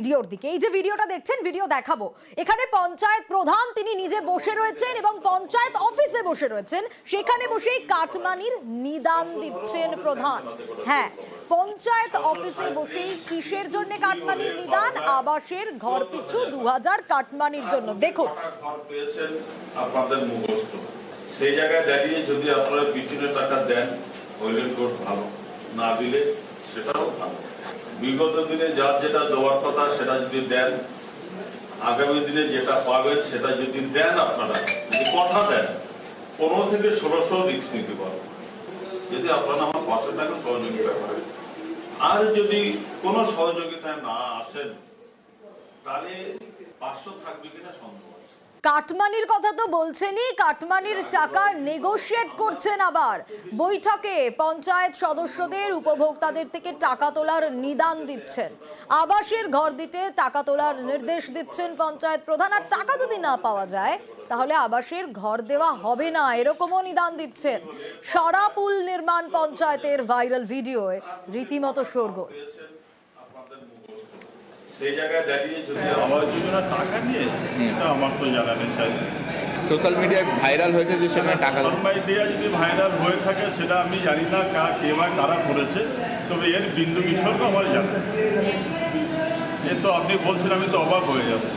ভিডিওর দিকে। এই যে ভিডিওটা দেখছেন, ভিডিও দেখাবো। এখানে পঞ্চায়েত প্রধান তিনি নিজে বসে রয়েছেন এবং পঞ্চায়েত অফিসে বসে রয়েছেন। সেখানে বসেই কাটমানির নিদান দিচ্ছেন প্রধান। হ্যাঁ পঞ্চায়েত অফিসে বসেই কিসের জন্য কাটমানির নিদান? আবাসের ঘর পিছু দু হাজার কাটমানির জন্য। পেয়েছেন আপনাদের মুখস্থ। সেই জায়গায় দাঁড়িয়ে যদি আপনারা পিছনে টাকা দেন হইলে ভালো। না দিলে সেটাও বিগত দিনে যার যেটা দেওয়ার কথা, সেটা যদি দেন, আগামী দিনে যেটা পাবেন, সেটা যদি দেন আপনারা, যদি কথা দেন, পনেরো থেকে ষোলোশো রিক্স নিতে পারবেন। যদি আপনারা আমার পাশে থাকেন, সহযোগিতা করেন আর যদি কোনো সহযোগিতায় না আসেন, তাহলে পাঁচশো থাকবে কিনা সন্দেহ আছে। কাটমানির কথা তো বলছেনই, কাটমানির টাকা নেগোশিয়েট করছেন আবার। বৈঠকে পঞ্চায়েত সদস্যদের উপভোক্তাদের থেকে টাকা তোলার নিদান দিচ্ছেন। আবাসের ঘর দিতে টাকা তোলার নির্দেশ দিচ্ছেন পঞ্চায়েত প্রধান। আর টাকা যদি না পাওয়া যায়, তাহলে আবাসের ঘর দেওয়া হবে না, এরকমও নিদান দিচ্ছেন। সরাপুল নির্মাণ পঞ্চায়েতের ভাইরাল ভিডিওয় রীতিমতো মুখস্থ সেই জায়গায় দাঁড়িয়ে যদি আবাস যোজনা টাকা নিয়ে এটা আমার তো জানা নেই স্যার। সোশ্যাল মিডিয়ায় ভাইরাল হয়েছে যে সেখানে টাকা সোশ্যাল মিডিয়া যদি ভাইরাল হয়ে থাকে সেটা আমি জানি না কা কে বা কারা করেছে তবে এর বিন্দু বিসর্গ আমার জানা এ তো আপনি বলছেন আমি তো অবাক হয়ে যাচ্ছি।